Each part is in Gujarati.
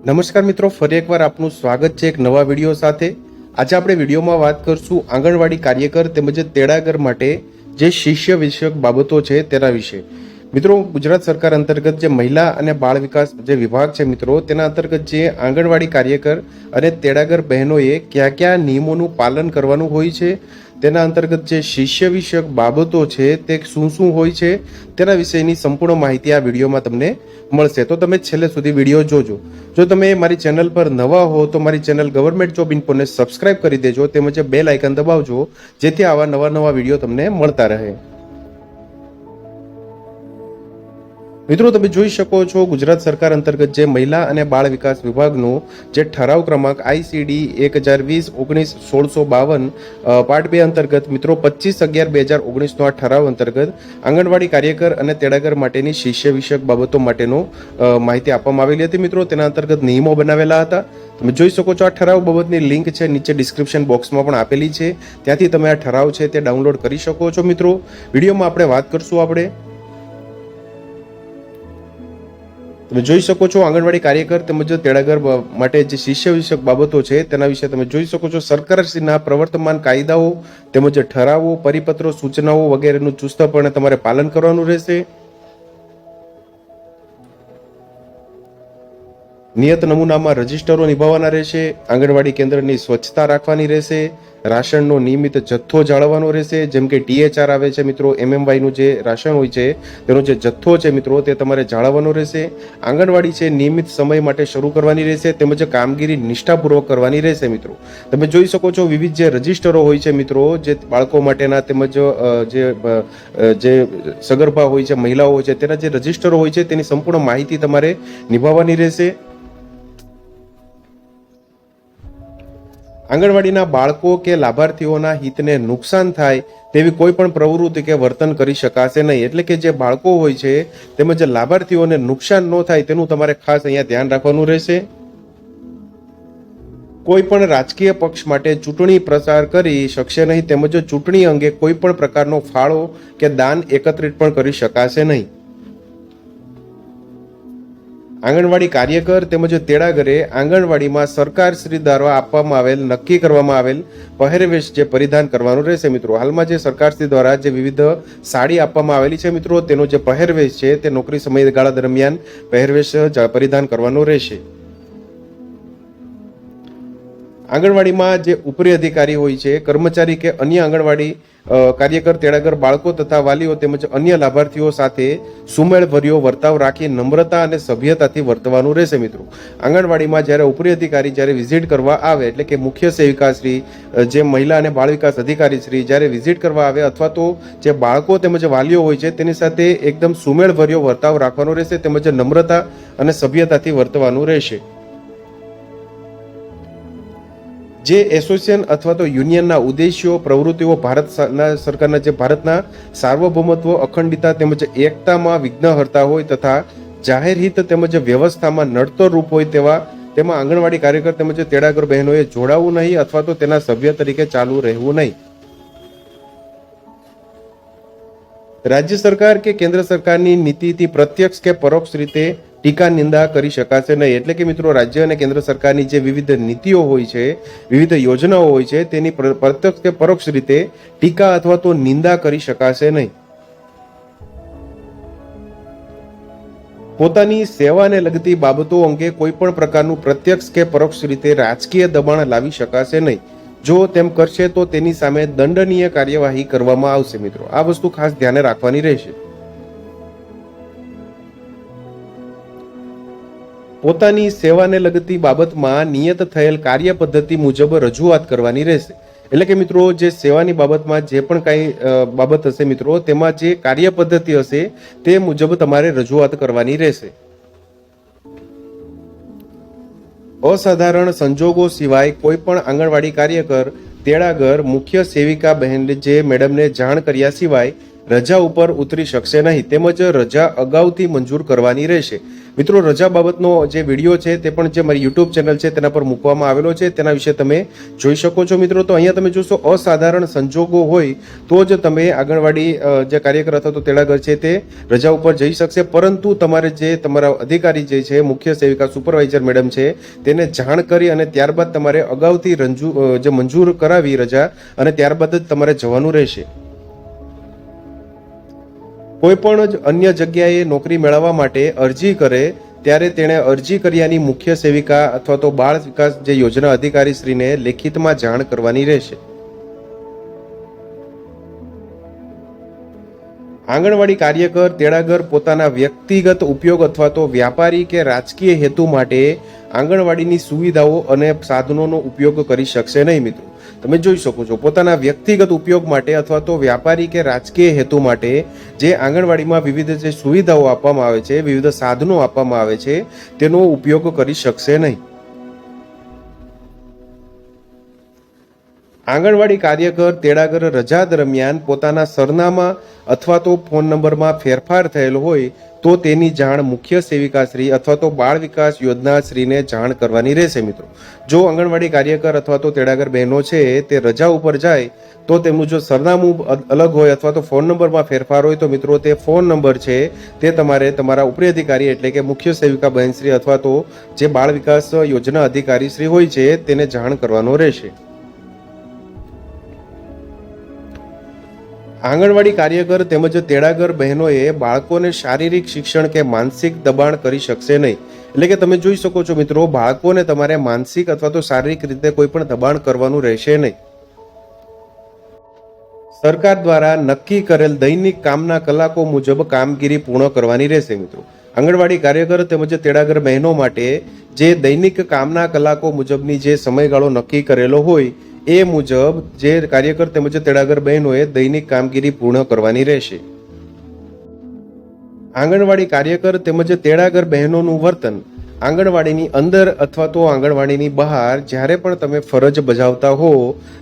નમસ્કાર મિત્રો, ફરી એકવાર આપનું સ્વાગત છે એક નવા વીડિયો સાથે. આજે આપણે વિડીયોમાં વાત કરશું આંગણવાડી કાર્યકર તેમજ તેડાગર માટે જે શિષ્ય વિષયક બાબતો છે તેના વિશે. મિત્રો, ગુજરાત સરકાર અંતર્ગત જે મહિલા અને બાળ વિકાસ જે વિભાગ છે મિત્રો, તેના અંતર્ગત જે આંગણવાડી કાર્યકર અને તેડાગર બહેનોએ કયા કયા નિયમોનું પાલન કરવાનું હોય છે તેના અંતર્ગત જે શિષ્ય વિષયક બાબતો છે તે શું શું હોય છે તેના વિશેની સંપૂર્ણ માહિતી આ વિડીયોમાં તમને મળશે. તો તમે છેલ્લે સુધી વીડિયો જોજો. જો તમે મારી ચેનલ પર નવા હો તો મારી ચેનલ ગવર્મેન્ટ જોબ ઇન્ફોને સબસ્ક્રાઇબ કરી દેજો તેમજ બેલ આઇકન દબાવજો જેથી આવા નવા નવા વીડિયો તમને મળતા રહે. મિત્રો, તમે જોઈ શકો છો ગુજરાત સરકાર અંતર્ગત જે મહિલા અને બાળ વિકાસ વિભાગનું જે ઠરાવ ક્રમાંક આઈસીડી એક હજાર વીસ ઓગણીસ, સોળસો બાવન પાર્ટ બે અંતર્ગત, મિત્રો, પચીસ અગિયાર બે હજાર ઓગણીસનો આ ઠરાવ અંતર્ગત આંગણવાડી કાર્યકર અને તેડાગર માટેની શિષ્ય વિષયક બાબતો માટેનો માહિતી આપવામાં આવેલી હતી. મિત્રો, તેના અંતર્ગત નિયમો બનાવેલા હતા. તમે જોઈ શકો છો આ ઠરાવ બાબતની લિંક છે, નીચે ડિસ્ક્રિપ્શન બોક્સમાં પણ આપેલી છે. ત્યાંથી તમે આ ઠરાવ છે તે ડાઉનલોડ કરી શકો છો, મિત્રો. વિડીયોમાં આપણે વાત કરશું આપણે. તમે જોઈ શકો છો આંગણવાડી કાર્યકર તેમજ તેડાગર માટે જે શિષ્ય વિષયક બાબતો છે તેના વિશે તમે જોઈ શકો છો સરકારશ્રીના પ્રવર્તમાન કાયદાઓ તેમજ ઠરાવો, પરિપત્રો, સૂચનાઓ વગેરેનું ચુસ્તપણે તમારે પાલન કરવાનું રહેશે. નિયત નમૂનામાં રજિસ્ટરો નિભાવવાના રહેશે, આંગણવાડી કેન્દ્રની સ્વચ્છતા રાખવાની રહેશે, રાશનનો નિયમિત જથ્થો જાળવવાનો રહેશે, જેમ કે ડીએચઆર આવે છે મિત્રો, એમએમવાયનું જે રાશન હોય છે, તેનો જે જથ્થો છે મિત્રો, તે તમારે જાળવવાનો રહેશે. આંગણવાડી છે, નિયમિત સમય માટે શરૂ કરવાની રહેશે, તેમજ કામગીરી નિષ્ઠાપૂર્વક કરવાની રહેશે મિત્રો. તમે જોઈ શકો છો વિવિધ જે રજિસ્ટરો હોય છે મિત્રો, જે બાળકો માટેના તેમજ જે જે સગર્ભા હોય છે, મહિલાઓ હોય છે, તેના જે રજિસ્ટરો હોય છે, તેની સંપૂર્ણ માહિતી તમારે નિભાવવાની રહેશે. આંગણવાડીના બાળકો કે લાભાર્થીઓના હિતને નુકસાન થાય તેવી કોઈ પણ પ્રવૃત્તિ કે વર્તન કરી શકાશે નહીં. એટલે કે જે બાળકો હોય છે, તેમજ લાભાર્થીઓને નુકસાન ન થાય તેનું તમારે ખાસ અહીંયા ધ્યાન રાખવાનું રહેશે. કોઈ પણ રાજકીય પક્ષ માટે ચૂંટણી પ્રચાર કરી શકશે નહીં, તેમજ ચૂંટણી અંગે કોઈ પણ પ્રકારનો ફાળો કે દાન એકત્રિત પણ કરી શકાશે નહીં. આંગણવાડી કાર્યકર તેમજ તેડાગરે આંગણવાડીમાં સરકાર શ્રી દ્વારા આપવામાં આવેલ, નક્કી કરવામાં આવેલ પહેરવેશ જે પરિધાન કરવાનું રહેશે મિત્રો. હાલમાં જે સરકાર શ્રી દ્વારા જે વિવિધ સાડી આપવામાં આવેલી છે મિત્રો, તેનો જે પહેરવેશ છે તે નોકરી સમયગાળા દરમિયાન પહેરવેશ પરિધાન કરવાનો રહેશે. આંગણવાડીમાં જે ઉપરી અધિકારી હોય છે, કર્મચારી કે અન્ય આંગણવાડી કાર્યકર, તેડાગર, બાળકો તથા વાલીઓ તેમજ અન્ય લાભાર્થીઓ સાથે સુમેળભર્યો વર્તાવ રાખી નમ્રતા અને સભ્યતાથી વર્તવાનું રહેશે મિત્રો. આંગણવાડીમાં જ્યારે ઉપરી અધિકારી જ્યારે વિઝિટ કરવા આવે, એટલે કે મુખ્ય સેવિકા શ્રી જે મહિલા અને બાળ વિકાસ અધિકારી શ્રી જ્યારે વિઝિટ કરવા આવે અથવા તો જે બાળકો તેમજ વાલીઓ હોય છે, તેની સાથે એકદમ સુમેળભર્યો વર્તાવ રાખવાનો રહેશે તેમજ નમ્રતા અને સભ્યતાથી વર્તવાનું રહેશે. જે એસોસિએશન અથવા તો યુનિયનના ઉદ્દેશ્યો, પ્રવૃત્તિઓ ભારત સરકારના જે ભારતના સાર્વભૌમત્વ, અખંડિતતા તેમજ એકતામાં વિઘ્નહર્તા હોય તથા જાહેર હિત તેમજ વ્યવસ્થામાં નડતર રૂપ હોય તેવા તેમાં આંગણવાડી કાર્યકર તેમજ તેડાગર બહેનોએ જોડાવું નહીં અથવા તો તેના સભ્ય તરીકે ચાલુ રહેવું નહીં. રાજ્ય સરકાર કે કેન્દ્ર સરકારની નીતિથી પ્રત્યક્ષ કે પરોક્ષ રીતે ટીકા નિંદા કરી શકાશે નહીં. એટલે કે મિત્રો, રાજ્ય અને કેન્દ્ર સરકારની જે વિવિધ નીતિઓ હોય છે, વિવિધ યોજનાઓ હોય છે, તેની પ્રત્યક્ષ કે પરોક્ષ રીતે ટીકા અથવા તો નિંદા કરી શકાશે નહીં. પોતાની સેવાને લગતી બાબતો અંગે કોઈ પણ પ્રકારનું પ્રત્યક્ષ કે પરોક્ષ રીતે રાજકીય દબાણ લાવી શકાશે નહીં. જો તેમ કરશે તો તેની સામે દંડનીય કાર્યવાહી કરવામાં આવશે, મિત્રો. આ વસ્તુ ખાસ ધ્યાને રાખવાની રહેશે. પોતાની સેવાને લગતી બાબતમાં નિયત થયેલ કાર્ય પદ્ધતિ મુજબ રજૂઆત કરવાની રહેશે. એટલે કે, મિત્રો, જે સેવાની બાબતમાં જે પણ કાંઈ બાબત હશે, મિત્રો, તેમાં જે કાર્ય પદ્ધતિ હશે તે મુજબ તમારે રજૂઆત કરવાની રહેશે. અસાધારણ સંજોગો સિવાય કોઈ પણ આંગણવાડી કાર્યકર, તેડાગર, મુખ્ય સેવિકા બહેન જે મેડમને જાણ કર્યા સિવાય રજા ઉપર ઉતરી શકશે નહીં, તેમજ રજા અગાઉથી મંજૂર કરવાની રહેશે. મિત્રો, રજા બાબતનો જે વીડિયો છે, તે પણ જે મારી યુટ્યુબ ચેનલ છે, તેના પર મૂકવામાં આવેલો છે. તેના વિશે તમે જોઈ શકો છો. મિત્રો, તો અહીંયા તમે જોશો, અસાધારણ સંજોગો હોય તો જ તમે આંગણવાડી જે કાર્યકર અથવા તો તેડાગર છે, તે રજા ઉપર જઈ શકશે. પરંતુ તમારે જે તમારા અધિકારી જે છે, મુખ્ય સેવિકા સુપરવાઇઝર મેડમ છે, તેને જાણ કરી અને ત્યારબાદ તમારે અગાઉથી રંજુ જે મંજૂર કરાવી રજા અને ત્યારબાદ જ તમારે જવાનું રહેશે. કોઈ પણ જ અન્ય જગ્યાએ નોકરી મેળવવા માટે અરજી કરે, ત્યારે તેણે અરજી કર્યાની મુખ્ય સેવિકા અથવા તો બાળ વિકાસ જે યોજના અધિકારી શ્રીને લેખિતમાં જાણ કરવાની રહેશે. આંગણવાડી કાર્યકર તેડાગર પોતાના વ્યક્તિગત ઉપયોગ અથવા તો વ્યાપારી કે રાજકીય હેતુ માટે આંગણવાડીની સુવિધાઓ અને સાધનોનો ઉપયોગ કરી શકશે નહીં, મિત્રો. તમે જોઈ શકો છો, પોતાના વ્યક્તિગત ઉપયોગ માટે અથવા તો વ્યાપારી કે રાજકીય હેતુ માટે જે આંગણવાડીમાં વિવિધ જે સુવિધાઓ આપવામાં આવે છે, વિવિધ સાધનો આપવામાં આવે છે, તેનો ઉપયોગ કરી શકશે નહીં. આંગણવાડી કાર્યકર તેડાગર રજા દરમિયાન પોતાના સરનામા અથવા તો ફોન નંબરમાં ફેરફાર થયેલ હોય તો તેની જાણ મુખ્ય સેવિકાશ્રી અથવા તો બાળ વિકાસ યોજનાશ્રીને જાણ કરવાની રહેશે મિત્રો. જો આંગણવાડી કાર્યકર અથવા તો તેડાગર બહેનો છે, તે રજા ઉપર જાય, તો તેમનું જો સરનામું અલગ હોય અથવા તો ફોન નંબરમાં ફેરફાર હોય તો મિત્રો તે ફોન નંબર છે, તે તમારે તમારા ઉપરી અધિકારી એટલે કે મુખ્ય સેવિકા બહેનશ્રી અથવા તો જે બાળ વિકાસ યોજના અધિકારી શ્રી હોય છે, તેને જાણ કરવાનો રહેશે. આંગણવાડી કાર્યકર તેમજ તેડાગર બહેનોએ બાળકોને શારીરિક શિક્ષણ કે માનસિક દબાણ કરી શકશે નહીં. એટલે કે તમે જોઈ શકો છો મિત્રો, બાળકોને તમારે માનસિક અથવા તો શારીરિક રીતે કોઈ પણ દબાણ કરવાનું રહેશે નહીં. સરકાર દ્વારા નક્કી કરેલ દૈનિક કામના કલાકો મુજબ કામગીરી પૂર્ણ કરવાની રહેશે મિત્રો. આંગણવાડી કાર્યકર તેમજ તેડાગર બહેનો માટે જે દૈનિક કામના કલાકો મુજબની જે સમયગાળો નક્કી કરેલો હોય એ મુજબ જે કાર્યકર તેમજ તેડાગર બહેનોએ દૈનિક કામગીરી પૂર્ણ કરવાની રહેશે. આંગણવાડી કાર્યકર તેમજ તેડાગર બહેનોનું વર્તન આંગણવાડીની અંદર અથવા તો આંગણવાડીની બહાર જ્યારે પણ તમે ફરજ બજાવતા હો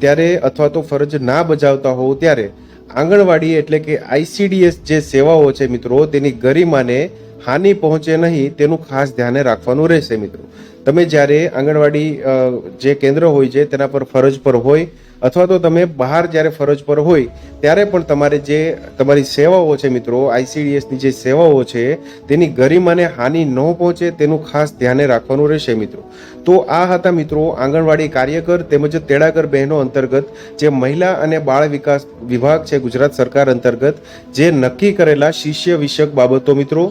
ત્યારે અથવા તો ફરજ ના બજાવતા હો ત્યારે આંગણવાડી એટલે કે આઈસીડીએસ જે સેવાઓ છે મિત્રો તેની ગરિમાને હાનિ પહોંચે નહીં તેનું ખાસ ધ્યાને રાખવાનું રહેશે મિત્રો. તમે જ્યારે આંગણવાડી જે કેન્દ્ર હોય છે તેના પર ફરજ પર હોય અથવા તો તમે બહાર જ્યારે ફરજ પર હોય ત્યારે પણ તમારે જે તમારી સેવાઓ છે મિત્રો આઈસીડીએસની જે સેવાઓ છે તેની ગરિમાને હાનિ ન પહોંચે તેનું ખાસ ધ્યાને રાખવાનું રહેશે મિત્રો. તો આ હતા મિત્રો આંગણવાડી કાર્યકર તેમજ તેડાગર બહેનો અંતર્ગત જે મહિલા અને બાળ વિકાસ વિભાગ છે ગુજરાત સરકાર અંતર્ગત જે નક્કી કરેલા શિષ્ય વિષયક બાબતો મિત્રો